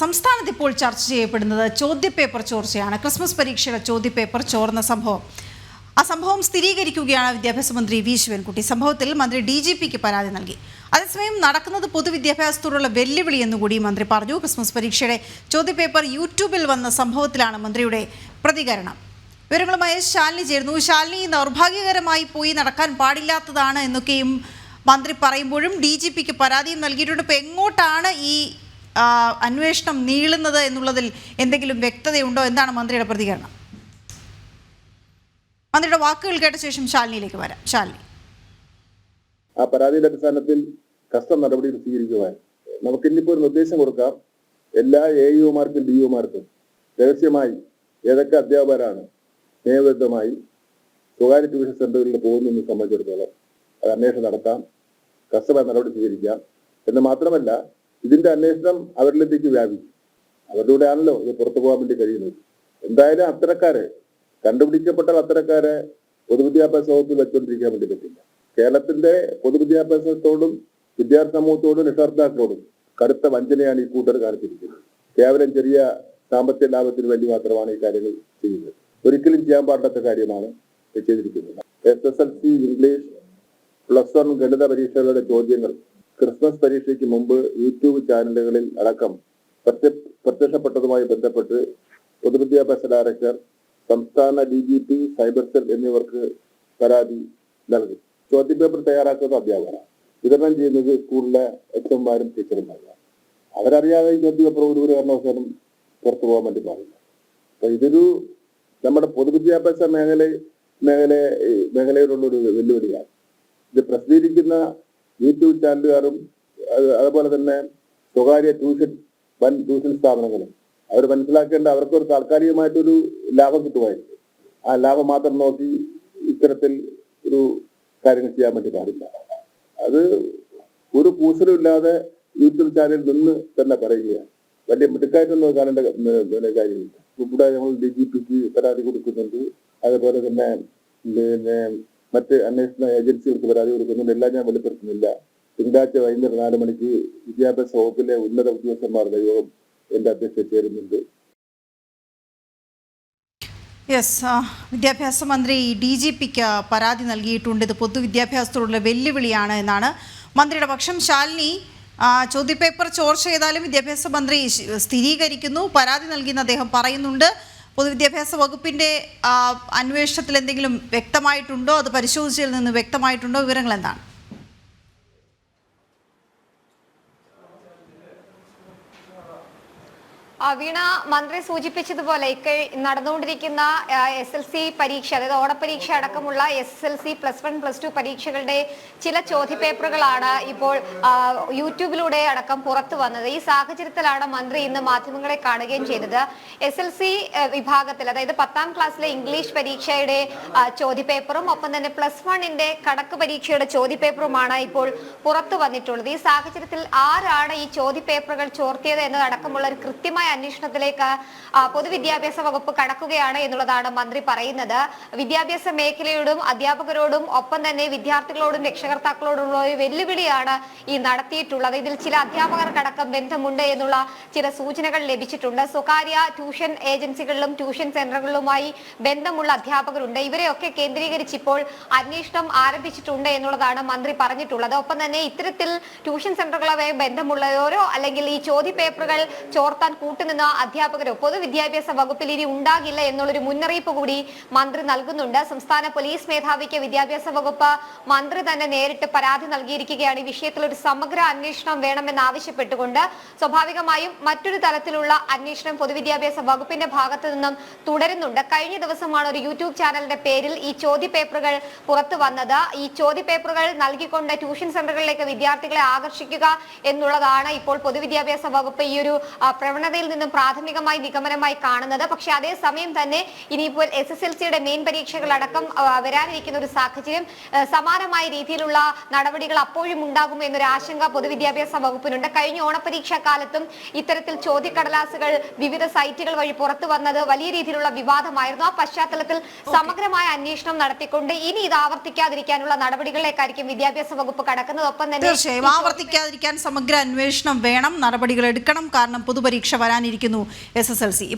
സംസ്ഥാനത്ത് ഇപ്പോൾ ചർച്ച ചെയ്യപ്പെടുന്നത് ചോദ്യപേപ്പർ ചോർച്ചയാണ്. ക്രിസ്മസ് പരീക്ഷയുടെ ചോദ്യപേപ്പർ ചോർന്ന സംഭവം. ആ സംഭവം സ്ഥിരീകരിക്കുകയാണ് വിദ്യാഭ്യാസ മന്ത്രി വി. ശിവൻകുട്ടി. സംഭവത്തിൽ മന്ത്രി ഡി. ജി. പിക്ക് പരാതി നൽകി. അതേസമയം നടക്കുന്നത് പൊതുവിദ്യാഭ്യാസത്തോടുള്ള വെല്ലുവിളി എന്നുകൂടി മന്ത്രി പറഞ്ഞു. ക്രിസ്മസ് പരീക്ഷയുടെ ചോദ്യപേപ്പർ യൂട്യൂബിൽ വന്ന സംഭവത്തിലാണ് മന്ത്രിയുടെ പ്രതികരണം. വിവരങ്ങളുമായി ശാലിനി ചേരുന്നു. ശാലിനി ദൗർഭാഗ്യകരമായി പോയി നടക്കാൻ പാടില്ലാത്തതാണ് എന്നൊക്കെയും മന്ത്രി പറയുമ്പോഴും ഡി. ജി. പിക്ക് പരാതിയും നൽകിയിട്ടുണ്ട്. ഇപ്പോൾ എങ്ങോട്ടാണ് ഈ അന്വേഷണം നീളുന്നത് എന്നുള്ളതിൽ എന്തെങ്കിലും വ്യക്തതയുണ്ടോ എന്താണ് മന്ത്രിയുടെ പ്രതികരണം. മന്ത്രിയുടെ വാക്കുകൾ കേട്ട ശേഷം ശാലിനിയിലേക്ക് വരാം. ശാലിനി. ആ പരാതിയുടെ അടിസ്ഥാനത്തിൽ കസ്റ്റം നടപടി സ്വീകരിക്കുവാൻ നമുക്ക് ഇനിയിപ്പോ ഒരു നിർദ്ദേശം കൊടുക്കാം. എല്ലാ എ യുമാർക്കും ഡി യുമാർക്കും രഹസ്യമായി ഏതൊക്കെ അധ്യാപകരാണ് നിയമവിരുദ്ധമായി സ്വകാര്യ ട്യൂഷൻ സെന്ററുകളിൽ പോകുന്നതെന്ന് സംബന്ധിച്ചിടത്തോളം അത് അന്വേഷണം നടത്താം. കസ്റ്റമർ നടപടി സ്വീകരിക്കാം. എന്ന് മാത്രമല്ല ഇതിന്റെ അന്വേഷണം അവരിലേക്ക് വ്യാപിക്കും അവരിലൂടെയാണല്ലോ ഇത് പുറത്തു പോകാൻ വേണ്ടി കഴിയുന്നത്. എന്തായാലും അത്തരക്കാരെ കണ്ടുപിടിക്കപ്പെട്ട അത്തരക്കാരെ പൊതുവിദ്യാഭ്യാസ വകുപ്പിൽ വെച്ചുകൊണ്ടിരിക്കാൻ വേണ്ടി പറ്റില്ല. കേരളത്തിന്റെ പൊതുവിദ്യാഭ്യാസത്തോടും വിദ്യാർത്ഥി സമൂഹത്തോടും രക്ഷകർത്താക്കളോടും കടുത്ത വഞ്ചനയാണ് ഈ കൂട്ടർ കാണിച്ചിരിക്കുന്നത്. കേവലം ചെറിയ സാമ്പത്തിക ലാഭത്തിന് വേണ്ടി മാത്രമാണ് ഈ കാര്യങ്ങൾ ചെയ്യുന്നത്. ഒരിക്കലും ചെയ്യാൻ പാടില്ലാത്ത കാര്യമാണ് ചെയ്തിരിക്കുന്നത്. S S L C English plus one ഗണിത പരീക്ഷകളുടെ ചോദ്യങ്ങൾ ക്രിസ്മസ് പരീക്ഷയ്ക്ക് മുമ്പ് യൂട്യൂബ് ചാനലുകളിൽ അടക്കം പ്രത്യ- പ്രത്യക്ഷപ്പെട്ടതുമായി ബന്ധപ്പെട്ട് പൊതുവിദ്യാഭ്യാസ ഡയറക്ടർ സംസ്ഥാന D G P cyber cell എന്നിവർക്ക് പരാതി നൽകി. ചോദ്യപേപ്പർ തയ്യാറാക്കുന്ന അധ്യാപകരാണ്. വിതരണം ചെയ്യുന്നത് സ്കൂളിലെ എച്ച് എംമാരും ടീച്ചർമാരുമാണ് അവരറിയാതെ ഈ ചോദ്യപേപ്പർ ഒരു ഒരു കാരണവശാലും പുറത്തു പോകാൻ വേണ്ടി പാടില്ല. അപ്പൊ ഇതൊരു നമ്മുടെ പൊതുവിദ്യാഭ്യാസ മേഖല മേഖല മേഖലയോടുള്ള ഒരു വെല്ലുവിളിയാണ് ഇത് പ്രസിദ്ധീകരിക്കുന്ന യൂട്യൂബ് ചാനലുകാരും അതുപോലെ തന്നെ സ്വകാര്യ ട്യൂഷൻ വൻ ട്യൂഷൻ സ്ഥാപനങ്ങളും. അവർ മനസ്സിലാക്കേണ്ട അവർക്കൊരു താൽക്കാലികമായിട്ടൊരു ലാഭം കിട്ടുമായിരിക്കും ആ ലാഭം മാത്രം നോക്കി ഇത്തരത്തിൽ ഒരു കാര്യങ്ങൾ ചെയ്യാൻ വേണ്ടി പാടില്ല. അത് ഒരു കൂസലും യൂട്യൂബ് ചാനലിൽ നിന്ന് തന്നെ പറയുകയാണ്. വലിയ മിടുക്കായിട്ടൊന്നും കാണേണ്ട കാര്യമില്ല ഇവിടെ ഞങ്ങൾ ഡി ജി പിക്ക് പരാതി കൊടുക്കുന്നുണ്ട്. അതുപോലെ തന്നെ പിന്നെ മറ്റ് അന്വേഷണ ഏജൻസികൾക്ക് പരാതി കൊടുക്കുന്നുണ്ട്. എല്ലാം ഞാൻ വെളിപ്പെടുത്തുന്നില്ല. തിങ്കളാഴ്ച വൈകുന്നേരം നാല് മണിക്ക് വിദ്യാഭ്യാസ വകുപ്പിലെ ഉന്നത ഉദ്യോഗസ്ഥന്മാരുടെ യോഗം എന്റെ അധ്യക്ഷത ചേരുന്നുണ്ട്. യെസ് വിദ്യാഭ്യാസ മന്ത്രി ഡി ജി പിക്ക് പരാതി നൽകിയിട്ടുണ്ട്. ഇത് പൊതുവിദ്യാഭ്യാസത്തോടുള്ള വെല്ലുവിളിയാണ് എന്നാണ് മന്ത്രിയുടെ പക്ഷം. ശാലിനി ചോദ്യപേപ്പർ ചോർച്ച ചെയ്താലും വിദ്യാഭ്യാസ മന്ത്രി സ്ഥിരീകരിക്കുന്നു. പരാതി നൽകിയെന്ന് അദ്ദേഹം പറയുന്നുണ്ട്. പൊതുവിദ്യാഭ്യാസ വകുപ്പിന്റെ അന്വേഷണത്തിൽ എന്തെങ്കിലും വ്യക്തമായിട്ടുണ്ടോ? അത് പരിശോധിച്ചതിൽ നിന്ന് വ്യക്തമായിട്ടുണ്ടോ? വിവരങ്ങൾ എന്താണ്? വീണ മന്ത്രി സൂചിപ്പിച്ചതുപോലെ ഇക്കഴി നടന്നുകൊണ്ടിരിക്കുന്ന എസ് എൽ സി പരീക്ഷ അതായത് ഓണപരീക്ഷ അടക്കമുള്ള S L C plus one plus two പരീക്ഷകളുടെ ചില ചോദ്യപേപ്പറുകളാണ് ഇപ്പോൾ യൂട്യൂബിലൂടെ അടക്കം പുറത്തു വന്നത്. ഈ സാഹചര്യത്തിലാണ് മന്ത്രി ഇന്ന് മാധ്യമങ്ങളെ കാണുകയും ചെയ്തത്. എസ് എൽ സി വിഭാഗത്തിൽ അതായത് പത്താം ക്ലാസ്സിലെ ഇംഗ്ലീഷ് പരീക്ഷയുടെ ചോദ്യപേപ്പറും ഒപ്പം തന്നെ പ്ലസ് വണ്ണിന്റെ കണക്ക് പരീക്ഷയുടെ ചോദ്യപേപ്പറുമാണ് ഇപ്പോൾ പുറത്തു വന്നിട്ടുള്ളത്. ഈ സാഹചര്യത്തിൽ ആരാണ് ഈ ചോദ്യപേപ്പറുകൾ ചോർത്തിയത് എന്നതടക്കമുള്ള ഒരു കൃത്യമായ അന്വേഷണത്തിലേക്ക് പൊതുവിദ്യാഭ്യാസ വകുപ്പ് കടക്കുകയാണ് എന്നുള്ളതാണ് മന്ത്രി പറയുന്നത്. വിദ്യാഭ്യാസ മേഖലയോടും അധ്യാപകരോടും ഒപ്പം തന്നെ വിദ്യാർത്ഥികളോടും രക്ഷകർത്താക്കളോടുള്ള ഒരു വെല്ലുവിളിയാണ് ഈ നടത്തിയിട്ടുള്ളത്. ഇതിൽ ചില അധ്യാപകർക്കടക്കം ബന്ധമുണ്ട് എന്നുള്ള ചില സൂചനകൾ ലഭിച്ചിട്ടുണ്ട്. സ്വകാര്യ ട്യൂഷൻ ഏജൻസികളിലും ട്യൂഷൻ സെന്ററുകളിലുമായി ബന്ധമുള്ള അധ്യാപകരുണ്ട്. ഇവരെയൊക്കെ കേന്ദ്രീകരിച്ച് ഇപ്പോൾ അന്വേഷണം ആരംഭിച്ചിട്ടുണ്ട് എന്നുള്ളതാണ് മന്ത്രി പറഞ്ഞിട്ടുള്ളത്. ഒപ്പം തന്നെ ഇത്തരത്തിൽ ട്യൂഷൻ സെന്ററുകളുമായി ബന്ധമുള്ളവരോ അല്ലെങ്കിൽ ഈ ചോദ്യ പേപ്പറുകൾ ചോർത്താൻ കൂട്ടുനിന്ന അധ്യാപകരോ പൊതുവിദ്യാഭ്യാസ വകുപ്പിൽ ഇനി ഉണ്ടാകില്ല എന്നുള്ളൊരു മുന്നറിയിപ്പ് കൂടി മന്ത്രി നൽകുന്നുണ്ട്. സംസ്ഥാന പോലീസ് മേധാവിക്ക് വിദ്യാഭ്യാസ വകുപ്പ് മന്ത്രി തന്നെ നേരിട്ട് പരാതി നൽകിയിരിക്കുകയാണ്. ഈ വിഷയത്തിൽ ഒരു സമഗ്ര അന്വേഷണം വേണമെന്ന് ആവശ്യപ്പെട്ടുകൊണ്ട് സ്വാഭാവികമായും മറ്റൊരു തലത്തിലുള്ള അന്വേഷണം പൊതുവിദ്യാഭ്യാസ വകുപ്പിന്റെ ഭാഗത്തു നിന്നും തുടരുന്നുണ്ട്. കഴിഞ്ഞ ദിവസമാണ് ഒരു യൂട്യൂബ് ചാനലിന്റെ പേരിൽ ഈ ചോദ്യ പേപ്പറുകൾ പുറത്തു വന്നത്. ഈ ചോദ്യ പേപ്പറുകൾ നൽകിക്കൊണ്ട് ട്യൂഷൻ സെന്ററുകളിലേക്ക് വിദ്യാർത്ഥികളെ ആകർഷിക്കുക എന്നുള്ളതാണ് ഇപ്പോൾ പൊതുവിദ്യാഭ്യാസ വകുപ്പ് ഈ ഒരു പ്രവണതയിൽ നിന്നും പ്രാഥമികമായി നിഗമനമായി കാണുന്നത്. പക്ഷെ അതേസമയം തന്നെ ഇനിയിപ്പോൾ എസ് എസ് എൽ സിയുടെ മെയിൻ പരീക്ഷകളടക്കം അടക്കം വരാനിരിക്കുന്ന ഒരു സാഹചര്യം സമാനമായ രീതിയിലുള്ള നടപടികൾ അപ്പോഴും ഉണ്ടാകും എന്നൊരു ആശങ്ക പൊതുവിദ്യാഭ്യാസ വകുപ്പിനുണ്ട്. കഴിഞ്ഞ ഓണപരീക്ഷാ കാലത്തും ഇത്തരത്തിൽ ചോദ്യക്കടലാസുകൾ വിവിധ സൈറ്റുകൾ വഴി പുറത്തു വന്നത് വലിയ രീതിയിലുള്ള വിവാദമായിരുന്നു. ആ പശ്ചാത്തലത്തിൽ സമഗ്രമായ അന്വേഷണം നടത്തിക്കൊണ്ട് ഇനി ഇത് ആവർത്തിക്കാതിരിക്കാനുള്ള നടപടികളിലേക്കായിരിക്കും വിദ്യാഭ്യാസ വകുപ്പ് കടക്കുന്നത്. ഒപ്പം തന്നെ ആവർത്തിക്കാതിരിക്കാൻ സമഗ്ര അന്വേഷണം വേണം. നടപടികൾ എടുക്കണം. കാരണം പൊതുപരീക്ഷ വരാനിരിക്കുന്നു. S S L C.